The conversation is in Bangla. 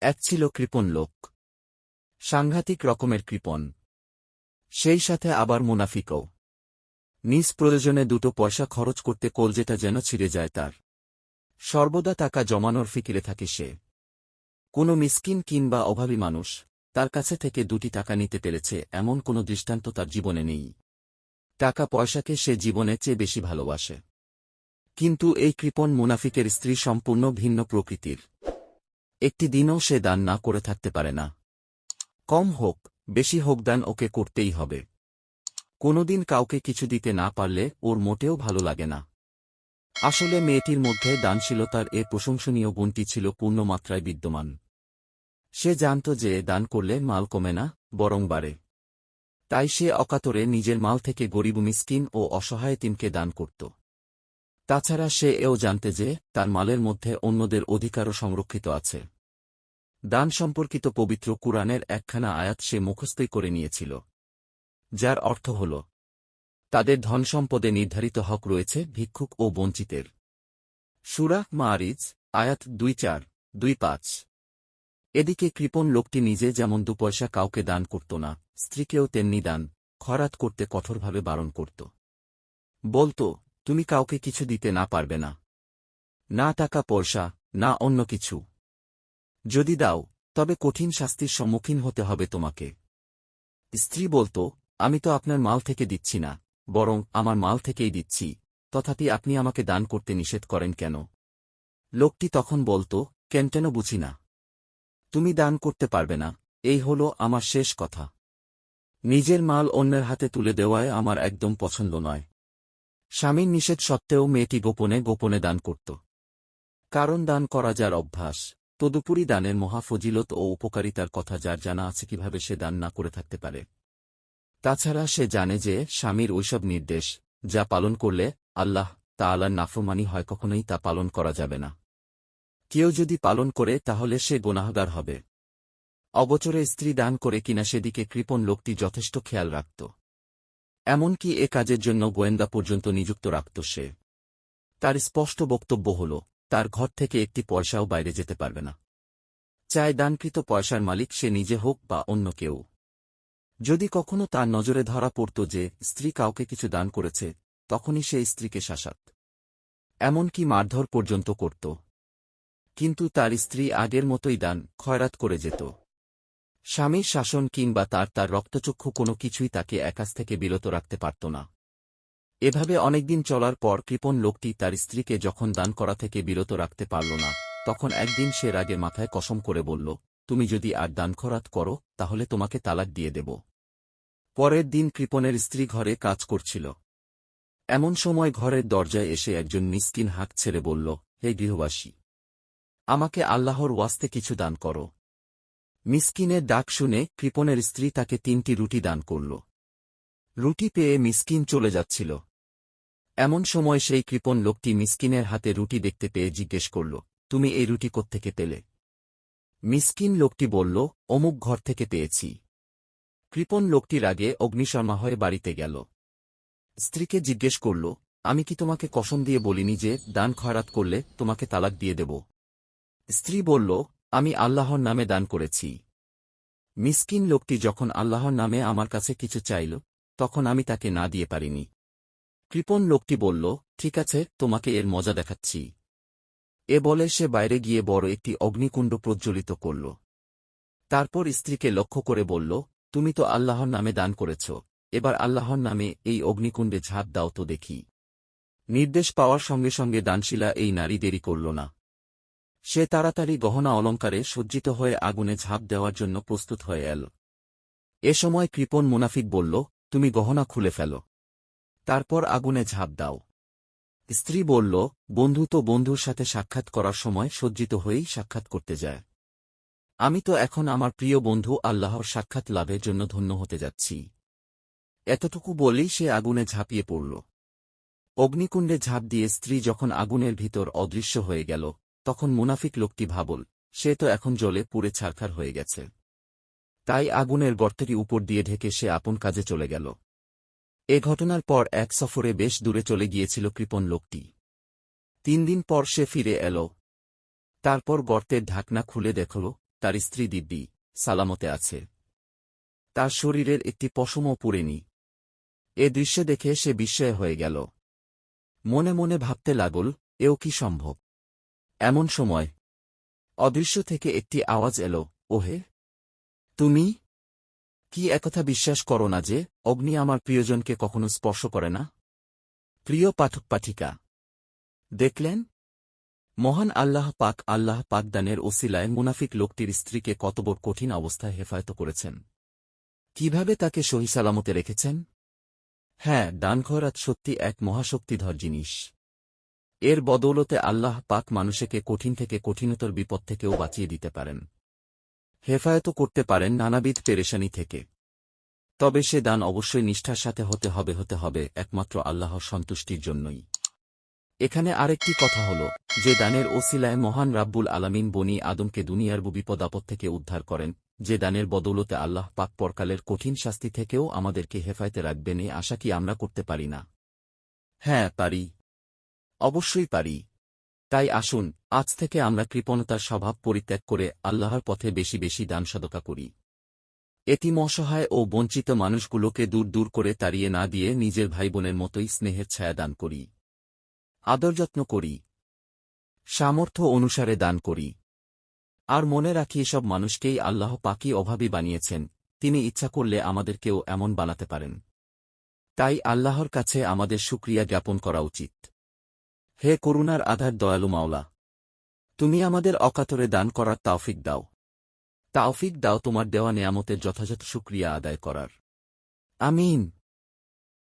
এক ছিল কৃপণ লোক। সাংঘাতিক রকমের কৃপণ। সেই সাথে আবার মুনাফিকও। নিজ প্রয়োজনে দুটো পয়সা খরচ করতে কলজেটা যেন ছিঁড়ে যায় তার। সর্বদা টাকা জমানোর ফিকিরে থাকে সে। কোনো মিসকিন কিংবা অভাবী মানুষ তার কাছে থেকে দুটি টাকা নিতে পেরেছে এমন কোনো দৃষ্টান্ত তার জীবনে নেই। টাকা পয়সাকে সে জীবনে চেয়ে বেশি ভালোবাসে। কিন্তু এই কৃপণ মুনাফিকের স্ত্রী সম্পূর্ণ ভিন্ন প্রকৃতির। একটি দিনও সে দান না করে থাকতে পারে না। কম হোক, বেশি হোক দান ওকে করতেই হবে। কোনোদিন কাউকে কিছু দিতে না পারলে ওর মোটেও ভালো লাগে না। আসলে মেয়েটির মধ্যে দানশীলতার এ প্রশংসনীয় গুণটি ছিল পূর্ণমাত্রায় বিদ্যমান। সে জানত যে দান করলে মাল কমে না, বরং বাড়ে। তাই সে অকাতরে নিজের মাল থেকে গরিব, মিসকিন ও অসহায় তিনকে দান করত। তাছাড়া সে এও জানতে যে তার মালের মধ্যে অন্যদের অধিকারও সংরক্ষিত আছে। দান সম্পর্কিত পবিত্র কুরআনের একখানা আয়াত সে মুখস্থই করে নিয়েছিল, যার অর্থ হল, তাদের ধন সম্পদে নির্ধারিত হক রয়েছে ভিক্ষুক ও বঞ্চিতের। সুরা মারিজ আয়াত দুই চার, দুই পাঁচ। এদিকে কৃপণ লোকটি নিজে যেমন দু পয়সা কাউকে দান করত না, স্ত্রীকেও তেমনি দান, খরাত করতে কঠোরভাবে বারণ করত। বলতো, তুমি কাউকে কিছু দিতে না পারবে না। না টাকা পয়সা, না অন্য কিছু যদি দাও, তবে কঠিন শাস্তির সম্মুখীন হতে হবে তোমাকে। স্ত্রী বলতো, আমি তো আপনার মাল থেকে দিচ্ছি না, বরং আমার মাল থেকেই দিচ্ছি, তথাপি আপনি আমাকে দান করতে নিষেধ করেন কেন? লোকটি তখন বলতো, কেন বুঝি না। তুমি দান করতে পারবে না, এই হল আমার শেষ কথা। নিজের মাল অন্যের হাতে তুলে দেওয়ায় আমার একদম পছন্দ নয়। স্বামীর নিষেধ সত্ত্বেও মেয়েটি গোপনে গোপনে দান করত। কারণ দান করা যার অভ্যাস। তদুপরি দানের মহাফজিলত ও উপকারিতার কথা যার জানা আছে কীভাবে সে দান না করে থাকতে পারে। তাছাড়া সে জানে যে স্বামীর ওইসব নির্দেশ, যা পালন করলে আল্লাহ তা আল্লাহ নাফরমানি হয় কখনোই তা পালন করা যাবে না। কেউ যদি পালন করে তাহলে সে গোনাহগার হবে। অবচরে স্ত্রী দান করে কিনা সেদিকে কৃপণ লোকটি যথেষ্ট খেয়াল রাখত। এমনকি এ কাজের জন্য গোয়েন্দা পর্যন্ত নিযুক্ত রাখত সে। তার স্পষ্ট বক্তব্য হল তার ঘর থেকে একটি পয়সাও বাইরে যেতে পারবে না। চায় দানকৃত পয়সার মালিক সে নিজে হোক বা অন্য কেউ। যদি কখনো তার নজরে ধরা পড়ত যে স্ত্রী কাউকে কিছু দান করেছে, তখনই সে স্ত্রীকে শাসাত। এমনকি মারধর পর্যন্ত করত। কিন্তু তার স্ত্রী আগের মতোই দান, খয়রাত করে যেত। স্বামীর শাসন কিংবা তার তার রক্তচক্ষু কোনো কিছুই তাকে একাজ থেকে বিরত রাখতে পারত না। এভাবে অনেকদিন চলার পর কৃপণ লোকটি তার স্ত্রীকে যখন দান করা থেকে বিরত রাখতে পারল না, তখন একদিন সে রাগে মাথায় কসম করে বলল, তুমি যদি আর দান খরাত করো, তাহলে তোমাকে তালাক দিয়ে দেব। পরের দিন কৃপণের স্ত্রী ঘরে কাজ করছিল। এমন সময় ঘরের দরজায় এসে একজন মিসকিন হাঁক ছেড়ে বলল, হে গৃহবাসী, আমাকে আল্লাহর ওয়াস্তে কিছু দান করো। মিসকিনের ডাক শুনে কৃপণের স্ত্রী তাকে তিনটি রুটি দান করল। রুটি পেয়ে মিসকিন চলে যাচ্ছিল। এমন সময় সেই কৃপণ লোকটি মিসকিনের হাতে রুটি দেখতে পেয়ে জিজ্ঞেস করল, তুমি এই রুটি কোত্থেকে পেলে? মিসকিন লোকটি বলল, অমুক ঘর থেকে পেয়েছি। কৃপণ লোকটির আগে অগ্নিশর্মা হয়ে বাড়িতে গেল। স্ত্রীকে জিজ্ঞেস করল, আমি কি তোমাকে কসম দিয়ে বলিনি যে দান খয়রাত করলে তোমাকে তালাক দিয়ে দেব? স্ত্রী বলল, আমি আল্লাহর নামে দান করেছি। মিসকিন লোকটি যখন আল্লাহর নামে আমার কাছে কিছু চাইল, তখন আমি তাকে না দিয়ে পারিনি। কৃপণ লোকটি বলল, ঠিক আছে, তোমাকে এর মজা দেখাচ্ছি। এ বলে সে বাইরে গিয়ে বড় একটি অগ্নিকুণ্ড প্রজ্বলিত করল। তারপর স্ত্রীকে লক্ষ্য করে বলল, তুমি তো আল্লাহর নামে দান করেছ, এবার আল্লাহর নামে এই অগ্নিকুণ্ডে ঝাঁপ দাও তো দেখি। নির্দেশ পাওয়ার সঙ্গে সঙ্গে দানশিলা এই নারী দেরি করল না। সে তাড়াতাড়ি গহনা অলঙ্কারে সজ্জিত হয়ে আগুনে ঝাঁপ দেওয়ার জন্য প্রস্তুত হয়ে এল। এ সময় কৃপণ মুনাফিক বলল, তুমি গহনা খুলে ফেল। তারপর আগুনে ঝাঁপ দাও। স্ত্রী বলল, বন্ধু তো বন্ধুর সাথে সাক্ষাৎ করার সময় সজ্জিত হয়েই সাক্ষাৎ করতে যায়। আমি তো এখন আমার প্রিয় বন্ধু আল্লাহর সাক্ষাৎ লাভের জন্য ধন্য হতে যাচ্ছি। এতটুকু বলেই সে আগুনে ঝাঁপিয়ে পড়ল। অগ্নিকুণ্ডে ঝাঁপ দিয়ে স্ত্রী যখন আগুনের ভিতর অদৃশ্য হয়ে গেল, তখন মুনাফিক লোকটি ভাবল, সে তো এখন জলে পুড়ে ছারখার হয়ে গেছে। তাই আগুনের গর্তেরই উপর দিয়ে ঢেকে সে আপন কাজে চলে গেল। এ ঘটনার পর এক সফরে বেশ দূরে চলে গিয়েছিল কৃপণ লোকটি। তিন দিন পর সে ফিরে এল। তারপর গর্তের ঢাকনা খুলে দেখল, তার স্ত্রী দিব্যি, সালামতে আছে। তার শরীরের একটি পশমও পুড়েনি। এ দৃশ্য দেখে সে বিস্ময় হয়ে গেল। মনে মনে ভাবতে লাগল, এও কি সম্ভব? এমন সময় অদৃশ্য থেকে একটি আওয়াজ এলো, ওহে! তুমি? কি একথা বিশ্বাস করো না যে, অগ্নি আমার প্রিয়জনকে কখনো স্পর্শ করে না? প্রিয় পাঠক পাঠিকা, দেখলেন? মহান আল্লাহ পাক আল্লাহ পাকদানের ওসিলায় মুনাফিক লোকটির স্ত্রীকে কত বড় কঠিন অবস্থায় হেফায়ত করেছেন। কীভাবে তাকে সহি সালামতে রেখেছেন? হ্যাঁ ডানঘরাত সত্যি এক মহাশক্তিধর জিনিস। এর বদৌলতে আল্লাহ পাক মানুষকে কঠিন থেকে কঠিনতর বিপদ থেকেও বাঁচিয়ে দিতে পারেন। হেফায়ত করতে পারেন নানাবিধ পেরেশানি থেকে। তবে সে দান অবশ্যই নিষ্ঠার সাথে হতে হবে হতে হবে, একমাত্র আল্লাহর সন্তুষ্টির জন্যই। এখানে আরেকটি কথা হল, যে দানের ওসিলায় মহান রাব্বুল আলামিন বনি আদমকে দুনিয়ার বিপদ আপদ থেকে উদ্ধার করেন, যে দানের বদৌলতে আল্লাহ পাক পরকালের কঠিন শাস্তি থেকেও আমাদেরকে হেফায়তে রাখবেন আশা কি আমরা করতে পারি না? হ্যাঁ পারি। অবশ্যই পারি। তাই আসুন, আজ থেকে আমরা কৃপণতার স্বভাব পরিত্যাগ করে আল্লাহর পথে বেশি বেশি দান সদকা করি। এতিম অসহায় ও বঞ্চিত মানুষগুলোকে দূর দূর করে তাড়িয়ে না দিয়ে নিজের ভাইবোনের মতোই স্নেহের ছায়া দান করি। আদর যত্ন করি। সামর্থ্য অনুসারে দান করি। আর মনে রাখি এসব মানুষকেই আল্লাহ পাকি অভাবী বানিয়েছেন, তিনি ইচ্ছা করলে আমাদেরকেও এমন বানাতে পারেন। তাই আল্লাহর কাছে আমাদের সুক্রিয়া জ্ঞাপন করা উচিত। হে করুণার আধার দয়ালু মাওলা, তুমি আমাদের অকাতরে দান করার তাওফিক দাও। তাওফিক দাও তোমার দেওয়া নেয়ামতের যথাযথ সুক্রিয়া আদায় করার। আমিন।